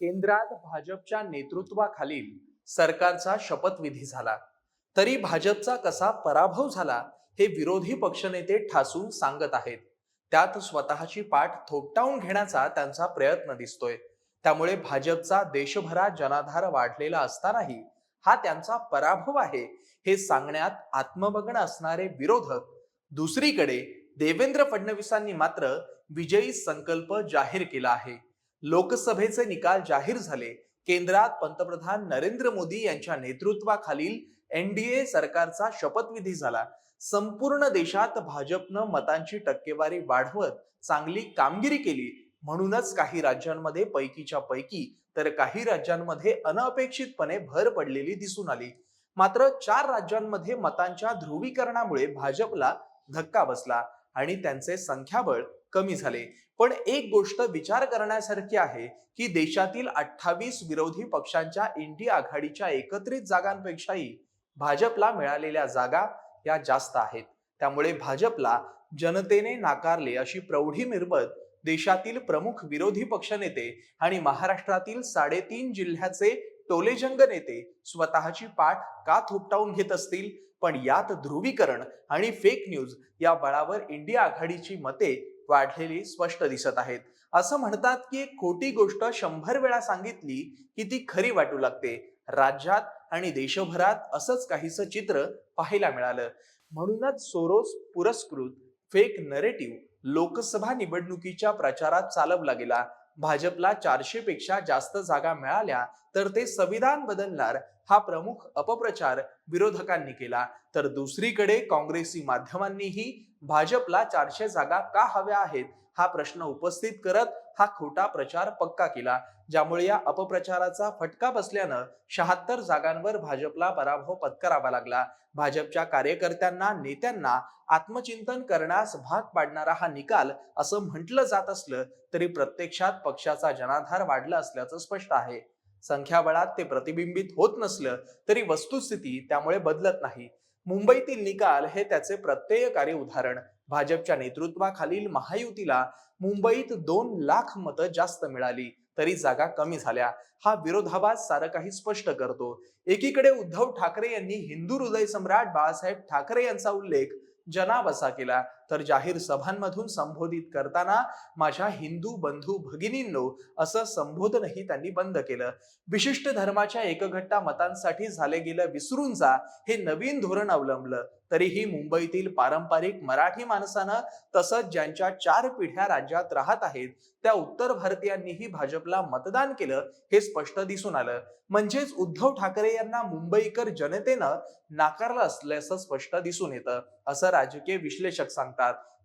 केंद्रात भाजपच्या नेतृत्वाखालील सरकारचा शपथविधी झाला. तरी भाजपचा कसा पराभव झाला हे विरोधी पक्षनेते ठासून सांगत आहेत. त्यात स्वतःची पाठ थोपटावून घेण्याचा त्यांचा प्रयत्न दिसतोय. त्यामुळे भाजपचा देशभरात जनाधार वाढलेला असतानाही हा त्यांचा पराभव आहे हे सांगण्यात आत्ममग्न असणारे विरोधक. दुसरीकडे देवेंद्र फडणवीसांनी मात्र विजयी संकल्प जाहीर केला आहे. लोकसभेचे निकाल जाहीर झाले. केंद्रात पंतप्रधान नरेंद्र मोदी यांच्या नेतृत्वाखालील एनडीए सरकारचा शपथविधी झाला. संपूर्ण देशात भाजपनं मतांची टक्केवारी वाढवत चांगली कामगिरी केली. म्हणूनच काही राज्यांमध्ये पैकीच्या पैकी तर काही राज्यांमध्ये अनपेक्षितपणे भर पडलेली दिसून आली. मात्र चार राज्यांमध्ये मतांच्या ध्रुवीकरणामुळे भाजपला धक्का बसला आणि त्यांचे संख्याबळ कमी झाले. पण एक गोष्ट विचार करण्यासारखी आहे की देशातील अठ्ठावीस विरोधी पक्षांच्या इंडिया आघाडीच्या एकत्रित जागांपेक्षाही भाजपला मिळालेल्या जागा या जास्त आहेत. त्यामुळे भाजपला जनतेने नाकारले अशी प्रौढी मिरवत देशातील प्रमुख विरोधी पक्षनेते आणि महाराष्ट्रातील साडेतीन जिल्ह्याचे टोलेजंग नेते स्वतःची पाठ का थोपटावून घेत असतील? पण यात ध्रुवीकरण आणि फेक न्यूज या बळावर इंडिया आघाडीची मते वाढलेली स्पष्ट दिसत आहेत. असं म्हणतात की एक खोटी गोष्ट शंभर वेळा सांगितली की ती खरी वाटू लागते. राज्यात आणि देशभरात असंच काहीसं चित्र पाहायला मिळालं. म्हणूनच सोरोस पुरस्कृत फेक नरेटिव्ह लोकसभा निवडणुकीच्या प्रचारात चालवला गेला. भाजपला चारशे पेक्षा जास्त जागा मिळाल्या तर ते संविधान बदलणार हा प्रमुख अपप्रचार विरोधकांनी केला. तर दुसरीकडे काँग्रेसी माध्यमांनीही भाजपला चारशे जागा का हव्या आहेत हा प्रश्न उपस्थित करत हा खोटा प्रचार पक्का केला ज्यामुळे या अपप्रचाराचा फटका बसल्यानं शहात्तर जागांवर भाजपला पराभव पत्करावा लागला. भाजपच्या कार्यकर्त्यांना नेत्यांना आत्मचिंतन करण्यास भाग पाडणारा हा निकाल असं म्हटलं जात असलं तरी प्रत्यक्षात पक्षाचा जनाधार वाढला असल्याचं स्पष्ट आहे. संख्याबळात ते प्रतिबिंबित होत नसलं तरी वस्तुस्थिती त्यामुळे बदलत नाही. मुंबईतील निकाल हे त्याचे प्रत्ययकारी उदाहरण. भाजपच्या नेतृत्वाखालील महायुतीला मुंबईत दोन लाख मतं जास्त मिळाली तरी जागा कमी झाल्या. हा विरोधाभास सारं काही स्पष्ट करतो. एकीकडे उद्धव ठाकरे यांनी हिंदू हृदय सम्राट बाळासाहेब ठाकरे यांचा उल्लेख जनाबसा केला. तर जाहीर सभांमधून संबोधित करताना माझ्या हिंदू बंधू भगिनींनो असं संबोधनही त्यांनी बंद केलं. विशिष्ट धर्माच्या एकघट्टा मतांसाठी झाले गेलं विसरून जा हे नवीन धोरण अवलंबलं. तरीही मुंबईतील पारंपरिक मराठी माणसानं तसंच ज्यांच्या चार पिढ्या राज्यात राहत आहेत त्या उत्तर भारतीयांनीही भाजपला मतदान केलं हे स्पष्ट दिसून आलं. म्हणजेच उद्धव ठाकरे यांना मुंबईकर जनतेनं नाकारलं असल्याचं स्पष्ट दिसून येतं. असं राजकीय विश्लेषक सांगतात.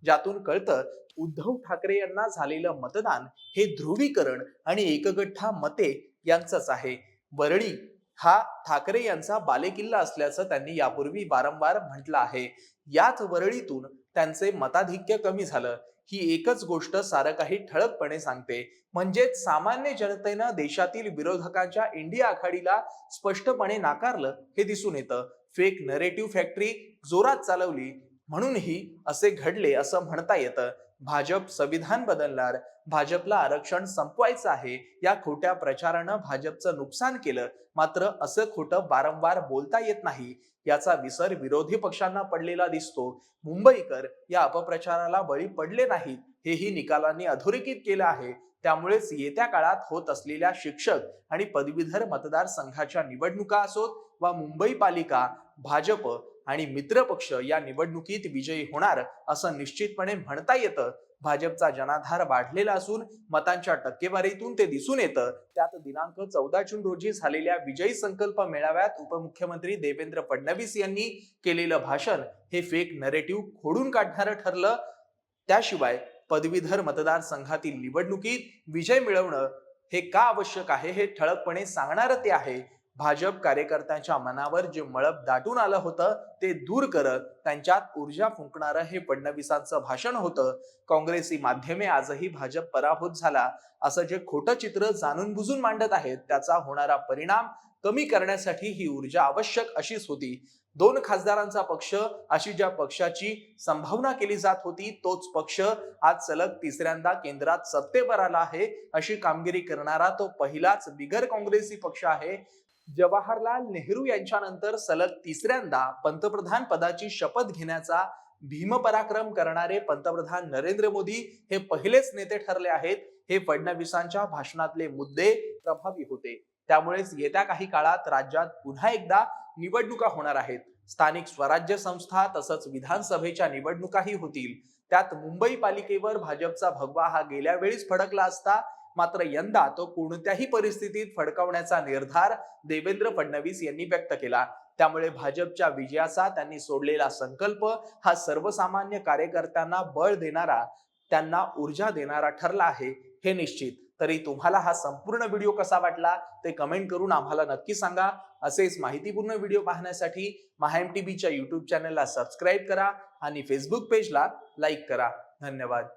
ज्यातून कळतं उद्धव ठाकरे यांना झालेलं मतदान हे ध्रुवीकरण आणि एकगठ्ठा मते यांचंच आहे. वरळी हा ठाकरे यांचा बालेकिल्ला असल्याचं त्यांनी यापूर्वी वारंवार म्हटलं आहे. याच वरळीतून त्यांचे मताधिक्य कमी झालं. ही एकच गोष्ट सारं काही ठळकपणे सांगते. म्हणजेच सामान्य जनतेनं देशातील विरोधकांच्या इंडिया आघाडीला स्पष्टपणे नाकारलं हे दिसून येतं. फेक नरेटिव्ह फॅक्टरी जोरात चालवली म्हणूनही असे घडले असं म्हणता येतं. भाजप संविधान बदलणार भाजपला आरक्षण संपवायचं आहे या खोट्या प्रचारानं भाजपचं नुकसान केलं मात्र असं खोटं वारंवार बोलता येत नाही याचा विसर विरोधी पक्षांना पडलेला दिसतो. मुंबईकर या अपप्रचाराला बळी पडले नाहीत हेही निकालांनी अधोरेखित केलं आहे. त्यामुळेच येत्या काळात होत असलेल्या शिक्षक आणि पदवीधर मतदारसंघाच्या निवडणुका असोत वा मुंबई पालिका भाजप आणि मित्रपक्ष या निवडणुकीत विजयी होणार असं निश्चितपणे म्हणता येतं. भाजपचा जनाधार वाढलेला असून मतांच्या टक्केवारीतून ते दिसून येतं. त्यात दिनांक चौदा जून रोजी झालेल्या विजयी संकल्प मेळाव्यात उपमुख्यमंत्री देवेंद्र फडणवीस यांनी केलेलं भाषण हे फेक नरेटिव्ह खोडून काढणारं ठरलं. त्याशिवाय पदवीधर मतदारसंघातील निवडणुकीत विजय मिळवणं हे का आवश्यक आहे हे ठळकपणे सांगणारं ते आहे. भाजप कार्यकर्त्यांच्या मनावर जे मळब दाटून आलं होतं ते दूर करत त्यांच्यात ऊर्जा फुंकणारं हे फडणवीसांचं भाषण होतं. काँग्रेसी माध्यमे आजही भाजप पराभूत झाला. असं जे खोटं चित्र जाणून बुजून मांडत आहेत त्याचा होणारा परिणाम कमी करण्यासाठी ही ऊर्जा आवश्यक अशीच होती. दोन खासदारांचा पक्ष अशी ज्या पक्षाची संभावना केली जात होती तोच पक्ष आज सलग तिसऱ्यांदा केंद्रात सत्तेवर आला आहे अशी कामगिरी करणारा तो पहिलाच बिगर काँग्रेसी पक्ष आहे. जवाहरलाल नेहरू यांच्यानंतर सलग तिसऱ्यांदा पंतप्रधान पदाची शपथ घेण्याचा भीमपराक्रम करणारे पंतप्रधान नरेंद्र मोदी हे पहिलेच नेते ठरले आहेत. हे फडणवीसांच्या भाषणातले मुद्दे प्रभावी होते. त्यामुळेच येत्या काही काळात राज्यात पुन्हा एकदा निवडणुका होणार आहेत. स्थानिक स्वराज्य संस्था तसंच विधानसभेच्या निवडणुकाही होतील. त्यात मुंबई पालिकेवर भाजपचा भगवा हा गेल्या वेळीच फडकला असता मात्र यंदा तो कोणत्याही परिस्थितीत फडकवण्याचा निर्धार देवेंद्र फडणवीस यांनी व्यक्त केला. त्यामुळे भाजपच्या विजयाचा त्यांनी सोडलेला संकल्प हा सर्वसामान्य कार्यकर्त्यांना बळ देणारा त्यांना ऊर्जा देणारा ठरला आहे हे निश्चित. तरी तुम्हाला हा संपूर्ण व्हिडिओ कसा वाटला ते कमेंट करून आम्हाला नक्की सांगा. असेच माहितीपूर्ण व्हिडिओ पाहण्यासाठी महाएम टीव्हीच्या युट्यूब चॅनलला सबस्क्राईब करा आणि फेसबुक पेजला लाईक करा. धन्यवाद.